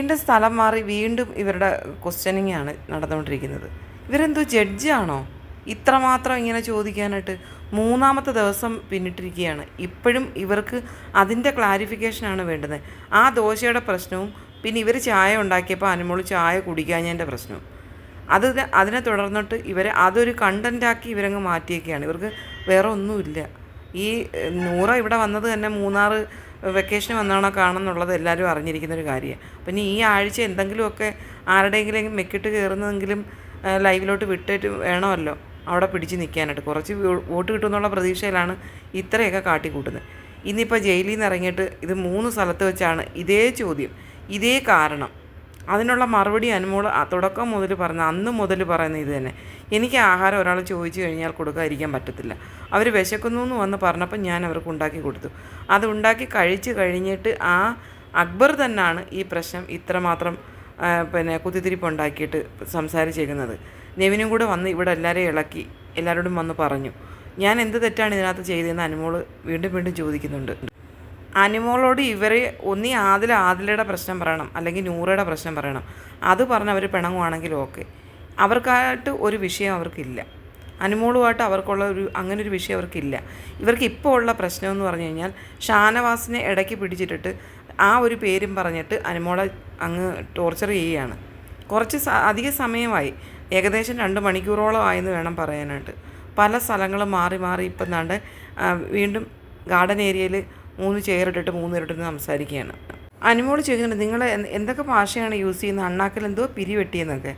വീണ്ടും സ്ഥലം മാറി വീണ്ടും ഇവരുടെ ക്വസ്റ്റ്യനിങ് ആണ് നടന്നുകൊണ്ടിരിക്കുന്നത്. ഇവരെന്തോ ജഡ്ജാണോ ഇത്രമാത്രം ഇങ്ങനെ ചോദിക്കാനായിട്ട് മൂന്നാമത്തെ ദിവസം പിന്നിട്ടിരിക്കുകയാണ്. ഇപ്പോഴും ഇവർക്ക് അതിന്റെ ക്ലാരിഫിക്കേഷനാണ് വേണ്ടത് ആ ദോശയുടെ പ്രശ്നവും പിന്നെ ഇവർ ചായ ഉണ്ടാക്കിയപ്പോൾ അനുമോൾ ചായ കുടിക്കാഞ്ഞതിന്റെ പ്രശ്നവും. അത് അതിനെ തുടർന്നിട്ട് ഇവരെ അതൊരു കണ്ടന്റാക്കി ഇവരങ്ങ് മാറ്റിയൊക്കെയാണ് ഇവർക്ക് വേറെ ഒന്നുമില്ല. ഈ നൂറ ഇവിടെ വന്നത് തന്നെ മൂന്നാർ വെക്കേഷൻ വന്നാണോ കാണുന്നുള്ളത് എല്ലാവരും അറിഞ്ഞിരിക്കുന്ന ഒരു കാര്യമാണ് പിന്നെ ഈ ആഴ്ച എന്തെങ്കിലുമൊക്കെ ആരുടെയെങ്കിലും മെക്കിട്ട് കയറുന്നതെങ്കിലും ലൈവിലോട്ട് വിട്ടിട്ട് വേണമല്ലോ. അവിടെ പിടിച്ച് നിൽക്കാനായിട്ട് കുറച്ച് വോട്ട് കിട്ടുമെന്നുള്ള പ്രതീക്ഷയിലാണ് ഇത്രയൊക്കെ കാട്ടിക്കൂട്ടുന്നത്. ഇന്നിപ്പോൾ ജയിലിൽ നിന്ന് ഇറങ്ങിയിട്ട് ഇത് മൂന്ന് സ്ഥലത്ത് വെച്ചാണ് ഇതേ ചോദ്യം. ഇതേ കാരണം. അതിനുള്ള മറുപടി അനുമോൾ തുടക്കം മുതൽ പറഞ്ഞ അന്ന് മുതൽ പറയുന്ന ഇത് തന്നെ. എനിക്ക് ആഹാരം ഒരാൾ ചോദിച്ചു കഴിഞ്ഞാൽ കൊടുക്കാതിരിക്കാൻ പറ്റത്തില്ല. അവർ വിശക്കുന്നു എന്ന് വന്ന് പറഞ്ഞപ്പോൾ ഞാൻ അവർക്ക് ഉണ്ടാക്കി കൊടുത്തു. അത് ഉണ്ടാക്കി കഴിച്ച് കഴിഞ്ഞിട്ട് ആ അക്ബർ തന്നെയാണ് ഈ പ്രശ്നം ഇത്രമാത്രം പിന്നെ കുത്തിത്തിരിപ്പ് ഉണ്ടാക്കിയിട്ട് സംസാരിച്ചേക്കുന്നത്. നെവിനും കൂടെ വന്ന് ഇവിടെ എല്ലാവരെയും ഇളക്കി എല്ലാവരോടും വന്ന് പറഞ്ഞു. ഞാൻ എന്ത് തെറ്റാണ് ഇതിനകത്ത് ചെയ്തതെന്ന് അനുമോൾ വീണ്ടും വീണ്ടും ചോദിക്കുന്നുണ്ട്. അനിമോളോട് ഇവർ ഒന്നീ ആദില ആദിലയുടെ പ്രശ്നം പറയണം അല്ലെങ്കിൽ നൂറയുടെ പ്രശ്നം പറയണം. അത് പറഞ്ഞ് അവർ പിണങ്ങുവാണെങ്കിലും ഓക്കെ. അവർക്കായിട്ട് ഒരു വിഷയം അവർക്കില്ല. അനുമോളുമായിട്ട് അവർക്കുള്ള ഒരു അങ്ങനെ ഒരു വിഷയം അവർക്കില്ല. ഇവർക്ക് ഇപ്പോൾ ഉള്ള പ്രശ്നം എന്ന് പറഞ്ഞു കഴിഞ്ഞാൽ ഷാനവാസിനെ ഇടയ്ക്ക് പിടിച്ചിട്ടിട്ട് ആ ഒരു പേരും പറഞ്ഞിട്ട് അനുമോളെ അങ്ങ് ടോർച്ചർ ചെയ്യുകയാണ്. കുറച്ച് അധിക സമയമായി. ഏകദേശം രണ്ട് മണിക്കൂറോളം ആയെന്ന് വേണം പറയാനായിട്ട്. പല സ്ഥലങ്ങളും മാറി മാറി ഇപ്പം നാണ്ട് വീണ്ടും ഗാർഡൻ ഏരിയയിൽ മൂന്ന് ചെയർ ഇട്ടിട്ട് മൂന്ന് ഇരട്ടിന്ന് സംസാരിക്കുകയാണ്. അനുമോൾ ചോദിക്കുന്നുണ്ട് നിങ്ങൾ എന്തൊക്കെ ഭാഷയാണ് യൂസ് ചെയ്യുന്നത്? അണ്ണാക്കിൽ എന്തോ പിരിവെട്ടിയെന്നൊക്കെ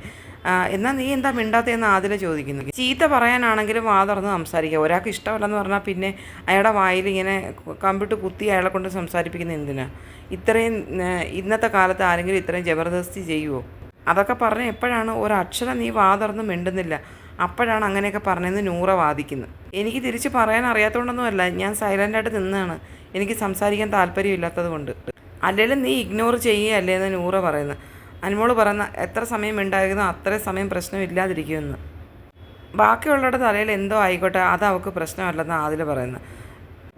എന്നാൽ ആ, നീ എന്താ മിണ്ടാത്തതെന്ന് ആദ്യം ചോദിക്കുന്നു. ചീത്ത പറയാനാണെങ്കിലും വാ തുറന്ന് സംസാരിക്കുക ഒരാൾക്ക് ഇഷ്ടമല്ലെന്ന് പറഞ്ഞാൽ പിന്നെ അയാളുടെ വായിൽ ഇങ്ങനെ കമ്പ്യൂട്ടർ കുത്തി അയാളെ കൊണ്ട് സംസാരിപ്പിക്കുന്ന എന്തിനാ? ഇത്രയും ഇന്നത്തെ കാലത്ത് ആരെങ്കിലും ഇത്രയും ജബർദസ്തി ചെയ്യുമോ അതൊക്കെ പറഞ്ഞ് എപ്പോഴാണ്? ഒരക്ഷരം നീ വാ മിണ്ടുന്നില്ല. അപ്പോഴാണ് അങ്ങനെയൊക്കെ പറഞ്ഞതെന്ന് നൂറ വാദിക്കുന്നത്. എനിക്ക് തിരിച്ച് പറയാൻ അറിയാത്തതുകൊണ്ടൊന്നുമല്ല ഞാൻ സൈലന്റായിട്ട് നിന്നാണ്. എനിക്ക് സംസാരിക്കാൻ താല്പര്യമില്ലാത്തത് കൊണ്ട്. അല്ലെങ്കിൽ നീ ഇഗ്നോർ ചെയ്യുകയല്ലേ എന്ന് നൂറ പറയുന്നത്. അനുമോൾ പറയുന്ന എത്ര സമയം ഉണ്ടായിരുന്നോ അത്രയും സമയം പ്രശ്നമില്ലാതിരിക്കുമെന്ന്. ബാക്കിയുള്ളവരുടെ തലയിൽ എന്തോ ആയിക്കോട്ടെ അത് അവൾക്ക് പ്രശ്നമല്ലെന്ന് ആതിൽ പറയുന്നത്.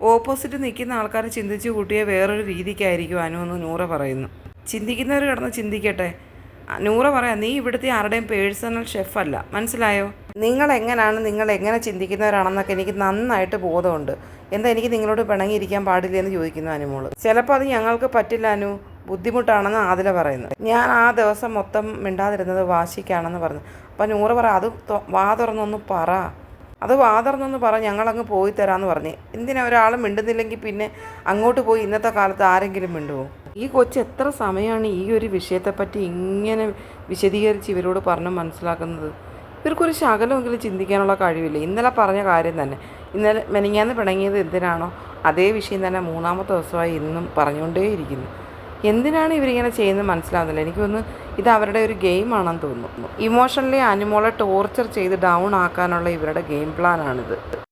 ഓപ്പോസിറ്റ് നിൽക്കുന്ന ആൾക്കാർ ചിന്തിച്ച് കൂട്ടിയ വേറൊരു രീതിക്കായിരിക്കും അനു എന്ന് നൂറ പറയുന്നു. ചിന്തിക്കുന്നവർ കിടന്ന് ചിന്തിക്കട്ടെ. നൂറ പറയാം നീ ഇവിടുത്തെ ആരുടെയും പേഴ്സണൽ ഷെഫല്ല. മനസ്സിലായോ? നിങ്ങൾ എങ്ങനെയാണ് നിങ്ങൾ എങ്ങനെ ചിന്തിക്കുന്നവരാണെന്നൊക്കെ എനിക്ക് നന്നായിട്ട് ബോധമുണ്ട്. എന്താ എനിക്ക് നിങ്ങളോട് പിണങ്ങിയിരിക്കാൻ പാടില്ല എന്ന് ചോദിക്കുന്നു അനുമോൾ. ചിലപ്പോൾ അത് ഞങ്ങൾക്ക് പറ്റില്ല അനു. ബുദ്ധിമുട്ടാണെന്ന് ആദില പറയുന്നത് ഞാൻ ആ ദിവസം മൊത്തം മിണ്ടാതിരുന്നത് വാശിക്കാണെന്ന് പറഞ്ഞു. അപ്പം നൂറ് പറ അത് വാ തുറന്നൊന്ന് പറ. അത് വാ തുറന്നൊന്ന് പറ ഞങ്ങളങ്ങ് പോയി തരാമെന്ന് പറഞ്ഞ്. എന്തിനാ ഒരാൾ മിണ്ടുന്നില്ലെങ്കിൽ പിന്നെ അങ്ങോട്ട് പോയി ഇന്നത്തെ കാലത്ത് ആരെങ്കിലും മിണ്ടുമോ ഈ കൊച്ച് എത്ര സമയമാണ് ഈ ഒരു വിഷയത്തെപ്പറ്റി ഇങ്ങനെ വിശദീകരിച്ച് ഇവരോട് പറഞ്ഞ് മനസ്സിലാക്കുന്നത്? ഇവർക്കൊരു ശകലമെങ്കിലും ചിന്തിക്കാനുള്ള കഴിവില്ല. ഇന്നലെ പറഞ്ഞ കാര്യം തന്നെ. ഇന്നലെ മെനിങ്ങാന്ന് പിണങ്ങിയത് എന്തിനാണോ അതേ വിഷയം തന്നെ മൂന്നാമത്തെ ദിവസമായി ഇന്നും പറഞ്ഞുകൊണ്ടേയിരിക്കുന്നു. എന്തിനാണ് ഇവരിങ്ങനെ ചെയ്യുന്നത് മനസ്സിലാവുന്നില്ല. എനിക്കൊന്ന് ഇത് അവരുടെ ഒരു ഗെയിമാണെന്ന് തോന്നുന്നു. ഇമോഷണലി അനിമോളെ ടോർച്ചർ ചെയ്ത് ഡൗൺ ആക്കാനുള്ള ഇവരുടെ ഗെയിം പ്ലാനാണിത്.